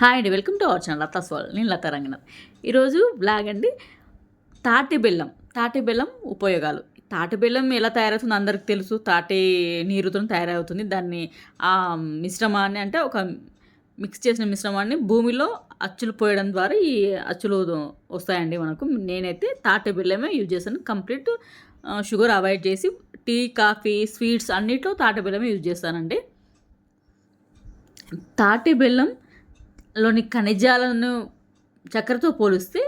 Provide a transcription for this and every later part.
Hi అండి welcome to our channel Latha స్వాల్. నేను లతా రంగనాథ్. ఈరోజు బ్లాగ్ అండి తాటి బెల్లం తాటి బెల్లం ఉపయోగాలు. తాటి బెల్లం ఎలా తయారవుతుంది అందరికి తెలుసు. తాటి నీరుతో తయారవుతుంది. దాన్ని ఆ మిశ్రమాన్ని అంటే ఒక మిక్స్ చేసిన మిశ్రమాన్ని భూమిలో అచ్చులు పోయడం ద్వారా ఈ అచ్చులు వస్తాయండి మనకు. నేనైతే తాటి బెల్లమే యూజ్ చేస్తాను కంప్లీట్ షుగర్ అవాయిడ్ చేసి టీ కాఫీ స్వీట్స్ అన్నిట్లో తాటి బెల్లమే యూజ్ చేస్తానండి. తాటి బెల్లం లోని ఖనిజాలను చక్కెరతో పోలిస్తే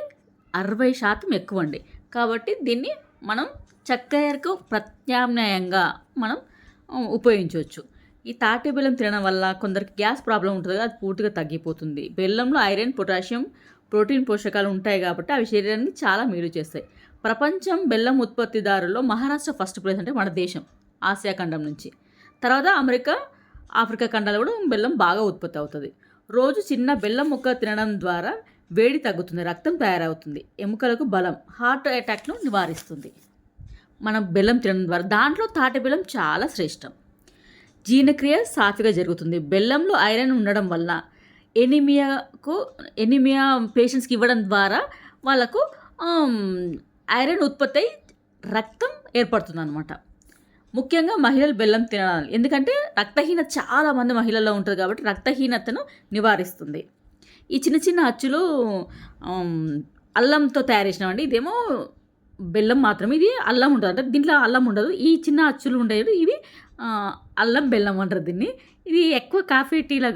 అరవై శాతం ఎక్కువ అండి కాబట్టి దీన్ని మనం చక్కెరకు ప్రత్యామ్నాయంగా మనం ఉపయోగించవచ్చు. ఈ తాటి బెల్లం తినడం వల్ల కొందరికి గ్యాస్ ప్రాబ్లం ఉంటుంది కదా అది పూర్తిగా తగ్గిపోతుంది. బెల్లంలో ఐరన్ పొటాషియం ప్రోటీన్ పోషకాలు ఉంటాయి కాబట్టి అవి శరీరానికి చాలా మేలు చేస్తాయి. ప్రపంచం బెల్లం ఉత్పత్తిదారుల్లో మహారాష్ట్ర ఫస్ట్ ప్లేస్ అంటే మన దేశం ఆసియా ఖండం నుంచి. తర్వాత అమెరికా ఆఫ్రికా ఖండాలు కూడా బెల్లం బాగా ఉత్పత్తి అవుతుంది. రోజు చిన్న బెల్లం ముక్క తినడం ద్వారా వేడి తగ్గుతుంది రక్తం తయారవుతుంది. ఎముకలకు బలం హార్ట్ అటాక్ను నివారిస్తుంది. మనం బెల్లం తినడం ద్వారా దాంట్లో తాటి బెల్లం చాలా శ్రేష్టం. జీర్ణక్రియ సాఫీగా జరుగుతుంది. బెల్లంలో ఐరన్ ఉండడం వల్ల ఎనిమియాకు ఎనిమియా పేషెంట్స్కి ఇవ్వడం ద్వారా వాళ్ళకు ఐరన్ ఉత్పత్తి అయి రక్తం ఏర్పడుతుంది అనమాట ముఖ్యంగా మహిళలు బెల్లం తినాలి ఎందుకంటే రక్తహీనత చాలా మంది మహిళల్లో ఉంటుంది కాబట్టి రక్తహీనతను నివారిస్తుంది. ఈ చిన్న చిన్న అచ్చులు అల్లంతో తయారు చేసినామండి ఇదేమో బెల్లం మాత్రమే ఇది అల్లం ఉండదు అంటే దీంట్లో అల్లం ఉండదు. ఈ చిన్న అచ్చులు ఉండేవి ఇవి అల్లం బెల్లం అంటారు దీన్ని. ఇది ఎక్కువ కాఫీ టీల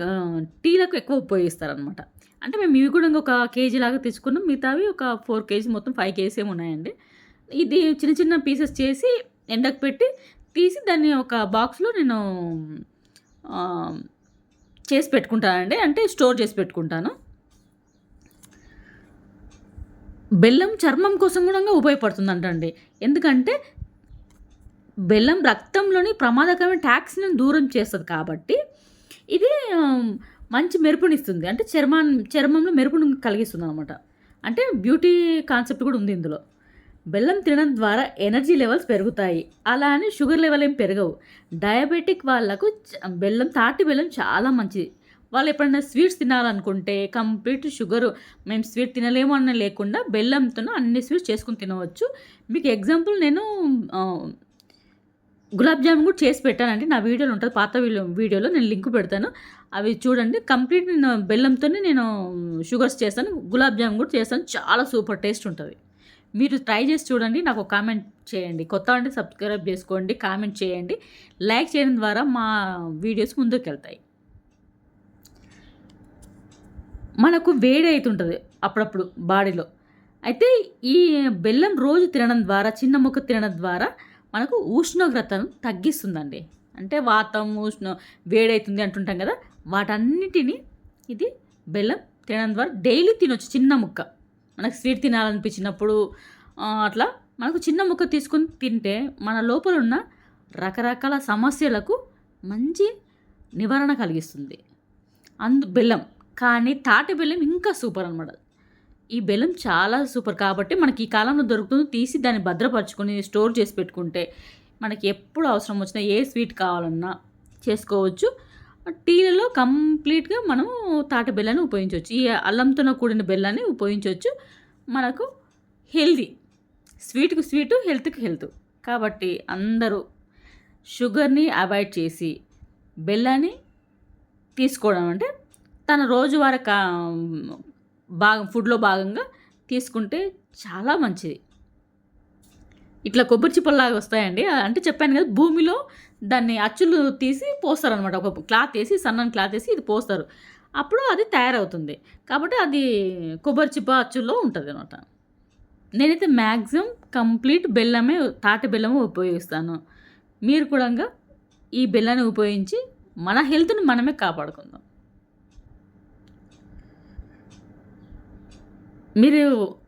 టీలకు ఎక్కువ ఉపయోగిస్తారనమాట అంటే మేము ఇవి కూడా ఇంకొక కేజీ లాగా తెచ్చుకున్నాం. మిగతావి ఒక ఫోర్ కేజీ మొత్తం ఫైవ్ కేజీ ఏమి ఉన్నాయండి. ఇది చిన్న చిన్న పీసెస్ చేసి ఎండకు పెట్టి తీసి దాన్ని ఒక బాక్స్లో నేను చేసి పెట్టుకుంటానండి. అంటే స్టోర్ చేసి పెట్టుకుంటాను. బెల్లం చర్మం కోసం కూడా ఉపయోగపడుతుంది అండి ఎందుకంటే బెల్లం రక్తంలోని ప్రమాదకరమైన ట్యాక్స్ని దూరం చేస్తుంది కాబట్టి ఇది మంచి మెరుపునిస్తుంది. అంటే చర్మం చర్మంలో మెరుపును కలిగిస్తుంది అనమాట అంటే బ్యూటీ కాన్సెప్ట్ కూడా ఉంది ఇందులో. బెల్లం తినడం ద్వారా ఎనర్జీ లెవెల్స్ పెరుగుతాయి. అలా అని షుగర్ లెవెల్ ఏం పెరగవు. డయాబెటిక్ వాళ్ళకు బెల్లం తాటి బెల్లం చాలా మంచిది. వాళ్ళు ఎప్పుడైనా స్వీట్స్ తినాలనుకుంటే కంప్లీట్ షుగర్ మేము స్వీట్ తినలేము అన్న లేకుండా బెల్లంతో అన్ని స్వీట్స్ చేసుకుని తినవచ్చు. మీకు ఎగ్జాంపుల్ నేను గులాబ్ జామున్ కూడా చేసి పెట్టానండి. నా వీడియోలో ఉంటుంది. పాత వీడియో వీడియోలో నేను లింక్ పెడతాను. అవి చూడండి. కంప్లీట్ నేను బెల్లంతోనే నేను షుగర్స్ చేస్తాను. గులాబ్ జామున్ కూడా చేస్తాను. చాలా సూపర్ టేస్ట్ ఉంటుంది. మీరు ట్రై చేసి చూడండి నాకు కామెంట్ చేయండి. కొత్త అంటే సబ్స్క్రైబ్ చేసుకోండి కామెంట్ చేయండి. లైక్ చేయడం ద్వారా మా వీడియోస్ ముందుకు వెళ్తాయి మనకు వేడి అవుతుంటుంది అప్పుడప్పుడు బాడీలో. అయితే ఈ బెల్లం రోజు తినడం ద్వారా చిన్న ముక్క తినడం ద్వారా మనకు ఉష్ణోగ్రతను తగ్గిస్తుందండి. అంటే వాతం ఉష్ణ వేడవుతుంది అంటుంటాం కదా వాటన్నిటిని ఇది బెల్లం తినడం ద్వారా డైలీ తినొచ్చు చిన్న ముక్క. మనకు స్వీట్ తినాలనిపించినప్పుడు అట్లా మనకు చిన్న ముక్క తీసుకొని తింటే మన లోపల ఉన్న రకరకాల సమస్యలకు మంచి నివారణ కలిగిస్తుంది. అందు బెల్లం. కానీ తాటి బెల్లం ఇంకా సూపర్ అనమాట ఈ బెల్లం చాలా సూపర్ కాబట్టి మనకి ఈ కాలంలో దొరుకుతుంది. తీసి దాన్ని భద్రపరచుకొని స్టోర్ చేసి పెట్టుకుంటే మనకి ఎప్పుడు అవసరం వచ్చినా ఏ స్వీట్ కావాలన్నా చేసుకోవచ్చు. టీలలో కంప్లీట్గా మనం తాట బెల్లాన్ని ఉపయోగించవచ్చు. ఈ అల్లంతో కూడిన బెల్లాన్ని ఉపయోగించవచ్చు. మనకు హెల్దీ స్వీట్కు స్వీటు హెల్త్కి హెల్త్. కాబట్టి అందరూ షుగర్ని అవాయిడ్ చేసి బెల్లాన్ని తీసుకోవడం అంటే తన రోజువారీ కా భాగం ఫుడ్లో భాగంగా తీసుకుంటే చాలా మంచిది. ఇట్లా కొబ్బరి చిప్పల్లాగా వస్తాయండి. అంటే చెప్పాను కదా భూమిలో దాన్ని అచ్చులు తీసి పోస్తారనమాట ఒక క్లాత్ వేసి సన్నని క్లాత్ వేసి ఇది పోస్తారు. అప్పుడు అది తయారవుతుంది. కాబట్టి అది కొబ్బరి చిప్ప అచ్చుల్లో ఉంటుంది అనమాట నేనైతే మ్యాక్సిమం కంప్లీట్ బెల్లమే తాటి బెల్లమే ఉపయోగిస్తాను. మీరు కూడా ఈ బెల్లాన్ని ఉపయోగించి మన హెల్త్ని మనమే కాపాడుకుందాం. మీరు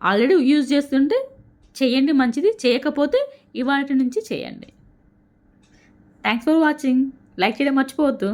ఆల్రెడీ యూజ్ చేస్తుంటే చేయండి మంచిది చేయకపోతే ఇవాటి నుంచి చేయండి. థ్యాంక్స్ ఫర్ వాచింగ్ లైక్ చేయడం మర్చిపోవద్దు.